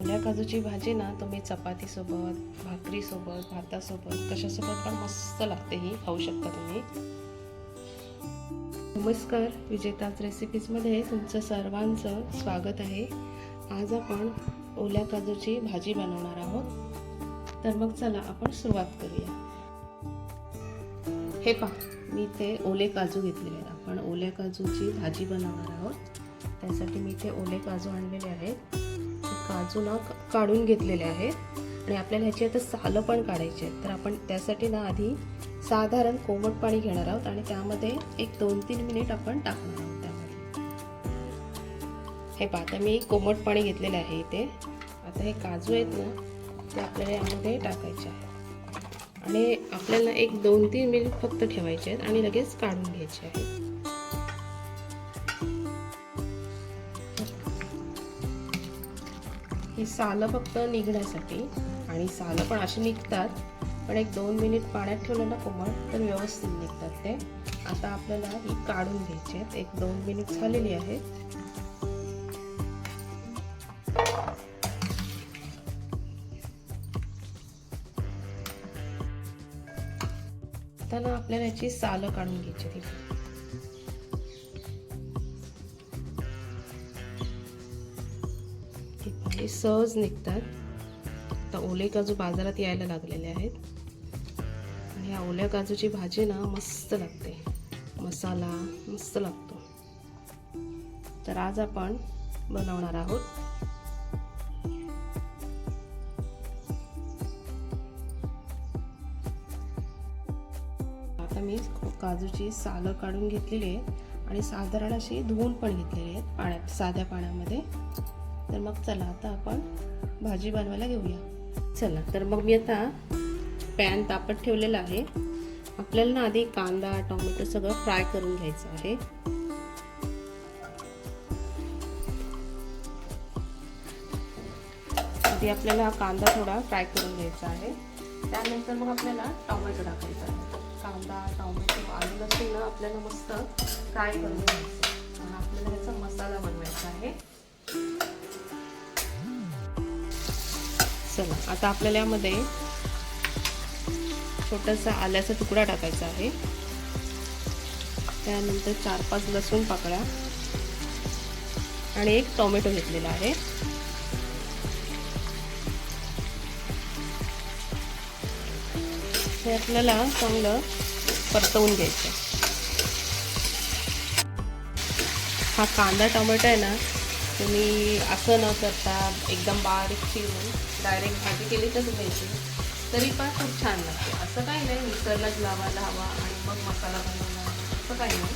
ओल्या काजूची भाजी ना तुम्ही चपातीसोबत भाकरीसोबत भातासोबत कशासोबत पण मस्त लागते ही. खाऊ शकता तुम्ही. नमस्कार विजेताज रेसिपीजमध्ये तुमचं सर्वांचं स्वागत आहे. आज आपण ओल्या काजूची भाजी बनवणार आहोत. तर मग चला आपण सुरुवात करूया. हे पहा मी ते ओले काजू घेतलेले आहेत. आपण ओल्या काजूची भाजी बनवणार आहोत. त्यासाठी मी ते ओले काजू आणलेले आहेत. बाजूला काढून घेतलेले आहेत. आणि आपल्याला ह्याची आता सालं पण काढायची आहेत. तर आपण त्यासाठी ना आधी साधारण कोमट पाणी घेणार आहोत आणि त्यामध्ये एक दोन तीन मिनिट आपण टाकणार आहोत त्यामध्ये. हे पहा आता मी कोमट पाणी घेतलेलं आहे इथे. आता हे काजू आहेत ना ते आपल्याला यामध्ये टाकायचे आहे आणि आपल्याला एक दोन तीन मिनिट फक्त ठेवायचे आहेत आणि लगेच काढून घ्यायचे आहेत. ही सालं फक्त निघण्यासाठी आणि सालं पण अशी निघतात पण एक दोन मिनिट पाण्यात ठेवलं ना कोमट तर व्यवस्थित निघतात ते. आता आपल्याला ही काढून घ्यायची आहेत. एक दोन मिनिट झालेली आहेत आता ना आपल्याला याची सालं काढून घ्यायची ती सहज निघतात. आता ओले काजू बाजारात यायला लागलेले आहेत. आणि ह्या ओल्या काजूची भाजी ना मस्त लागते. मसाला मस्त लागतो. तर आज आपण बनवणार आहोत. आता मी काजूची सालं काढून घेतलेली आहे. आणि साधारण अशी धुवून पण घेतलेली आहेत पाण्यात साध्या पाण्यामध्ये. तर मग चला आता आपण भाजी बनवायला घेऊया. चला तर मग मी आता पॅन तापत ठेवलेला आहे. आपल्याला ना आधी कांदा टोमॅटो सगळं फ्राय करून घ्यायचं आहे. आधी आपल्याला हा कांदा थोडा फ्राय करून घ्यायचा आहे. त्यानंतर मग आपल्याला टोमॅटो टाकायचा आहे. कांदा टोमॅटो आलू लसूण ना आपल्याला मस्त फ्राय करून घ्यायचं चला आता आपल्याला यामध्ये छोटासा आल्याचा तुकडा टाकायचा आहे. त्यानंतर चार पाच लसूण पाकळ्या आणि एक टोमॅटो घेतलेला आहे. हे आपल्याला चांगलं परतवून घ्यायचं हा कांदा टोमॅटो आहे ना तुम्ही असं न करता एकदम बारीक चिरून डायरेक्ट भाजी केली तर घ्यायची तरी पण खूप छान लागते. असं काही नाही मिक्सरलाच लावायला हवा आणि मग मसाला बनवला असं काही नाही.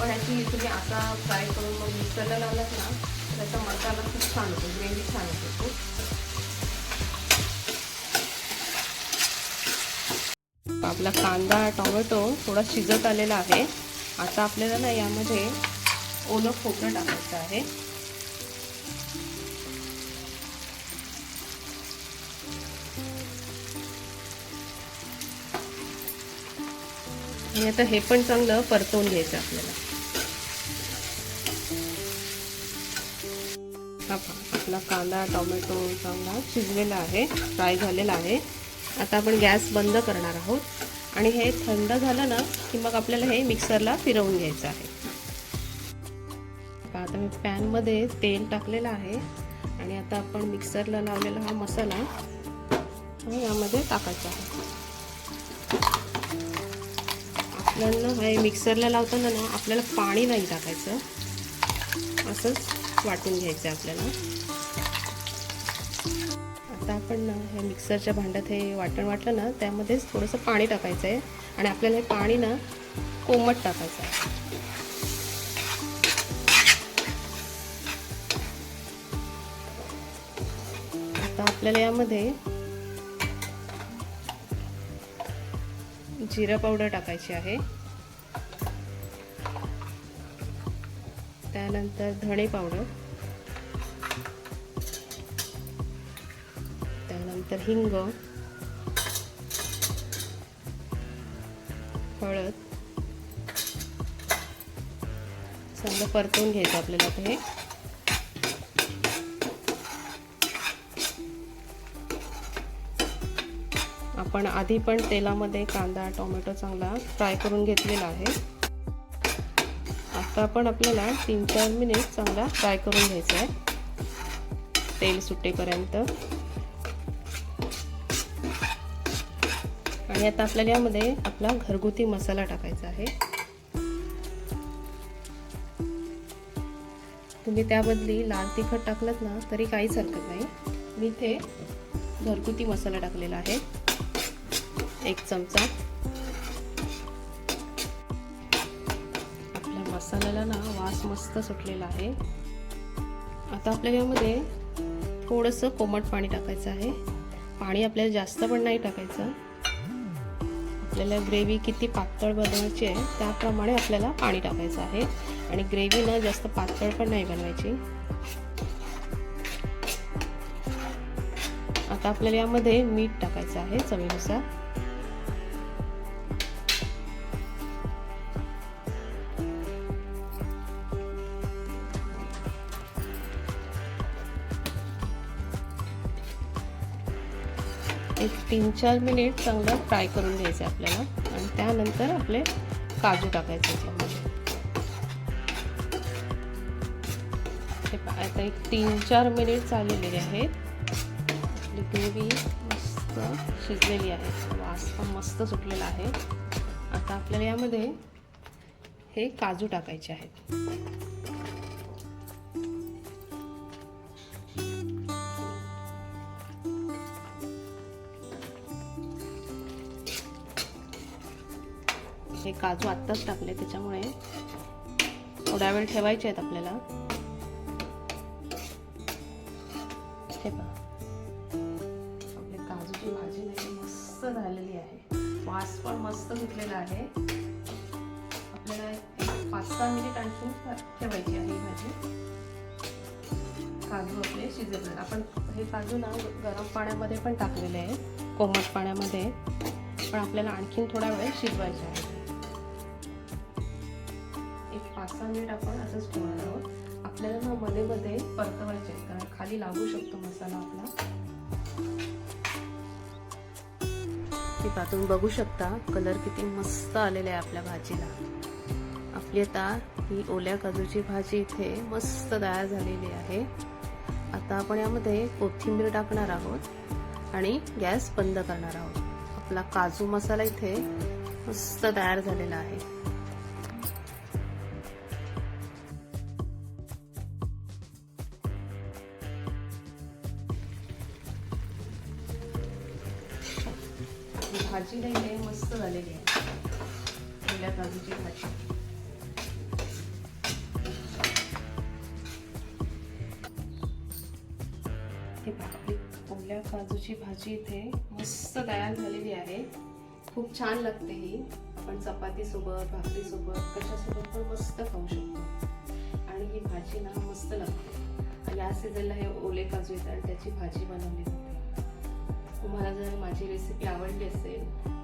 पण ह्याची तुम्ही असा फ्राय करून मग मिक्सरला लावलात ना त्याचा मसाला खूप छान होतो. ग्रेव्ही छान होते खूप आपला कांदा टोमॅटो थोडा शिजत आलेला आहे. आता आपल्याला ना यामध्ये ओलं खोबरं टाकायचं आहे. आणि आता हे पण चांगलं परतवून घ्यायचं आपल्याला. आपला कांदा टोमॅटो चांगला शिजलेला आहे फ्राय झालेला आहे. आता आपण गॅस बंद करणार आहोत. आणि हे थंड झालं ना की मग आपल्याला हे मिक्सरला फिरवून घ्यायचं आहे. आता मी पॅनमध्ये तेल टाकलेलं आहे. आणि आता आपण मिक्सरला लावलेला हा मसाला यामध्ये टाकायचा आहे. आपल्याला हे मिक्सरला लावताना ना आपल्याला पाणी नाही टाकायचं. असंच वाटून घ्यायचं आहे आपल्याला. आता आपण ना ह्या मिक्सरच्या भांड्यात हे वाटण वाटलं ना त्यामध्येच थोडंसं पाणी टाकायचं आहे आणि आपल्याला हे पाणी ना कोमट टाकायचं आहे आता आपल्याला यामध्ये जिरा पावडर टाकायची आहे. त्यानंतर धणे पावडर. त्यानंतर हिंग. हळद. चांगलं परतून घ्यायचं आपल्याला ते आपण आधी पण तेलामध्ये कांदा टोमॅटो चांगला फ्राय करून घेतलेला आहे. आता पण आपल्याला तीन चार मिनिट चांगला फ्राय करून घ्यायचा आहे. तेल सुटेपर्यंत. आणि आता आपल्याला यामध्ये आपला घरगुती मसाला टाकायचा आहे. तुम्ही त्याबदली लाल तिखट टाकलं ना तरी काहीच हरकत नाही. मी इथे घरगुती मसाला टाकलेला आहे. एक चमचा आपल्या मसाल्याला ना वास मस्त सुटलेला आहे. आता आपल्याला यामध्ये थोडंसं कोमट पाणी टाकायचं आहे. पाणी आपल्याला जास्त पण नाही टाकायचं. आपल्याला ग्रेव्ही किती पातळ बनवायची आहे त्याप्रमाणे आपल्याला पाणी टाकायचं आहे. आणि ग्रेव्ही ना जास्त पातळ पण नाही बनवायची. आता आपल्याला यामध्ये मीठ टाकायचं आहे चवीनुसार. एक तीन चार मिनिट चांगलं फ्राय करून घ्यायचं आहे आपल्याला. आणि त्यानंतर आपले काजू टाकायचे त्यामध्ये हे आता एक तीन चार मिनिट चाललेले आहेत. आपली ग्रेव्ही मस्त शिजलेली आहे. वास पण मस्त सुटलेला आहे. आता आपल्याला यामध्ये हे काजू टाकायचे आहेत. हे काजू आत्ताच टाकले त्याच्यामुळे थोड्या वेळ ठेवायचे आहेत आपल्याला. हे पहा. आपली काजूची भाजी नाही मस्त झालेली आहे. वास पण मस्त घेतलेला आहे. आपल्याला पाच सहा मिनिट आणखी ठेवायची आहे ही भाजी. काजू आपले शिजवले आपण हे काजू ना गरम पाण्यामध्ये पण टाकलेले आहे कोमट पाण्यामध्ये. पण आपल्याला आणखीन थोडा वेळ शिजवायचे आहे. पाच सहा मिनिट आपण असंच ठेवणार आहोत. आपल्याला ना मध्ये मध्ये परतवायचे कारण खाली लागू शकतो मसाला आपला. तुम्ही बघू शकता कलर किती मस्त आलेला आहे आपल्या भाजीला. आपली आता ही ओल्या काजूची भाजी इथे मस्त तयार झालेली आहे. आता आपण यामध्ये कोथिंबीर टाकणार आहोत आणि गॅस बंद करणार आहोत. आपला काजू मसाला इथे मस्त तयार झालेला आहे. भाजी नाही आहे मस्त झालेली आहे. ओल्या काजूची भाजी. हे आपली ओल्या काजूची भाजी इथे मस्त तयार झालेली आहे. खूप छान लागते ही. आपण चपातीसोबत भाकरीसोबत कशासोबत पण मस्त खाऊ शकतो. आणि ही भाजी ना मस्त लागते. या सीझनला हे ओले काजू येतात आणि त्याची भाजी बनवली जाते. तुम्हाला जर माझी रेसिपी आवडली असेल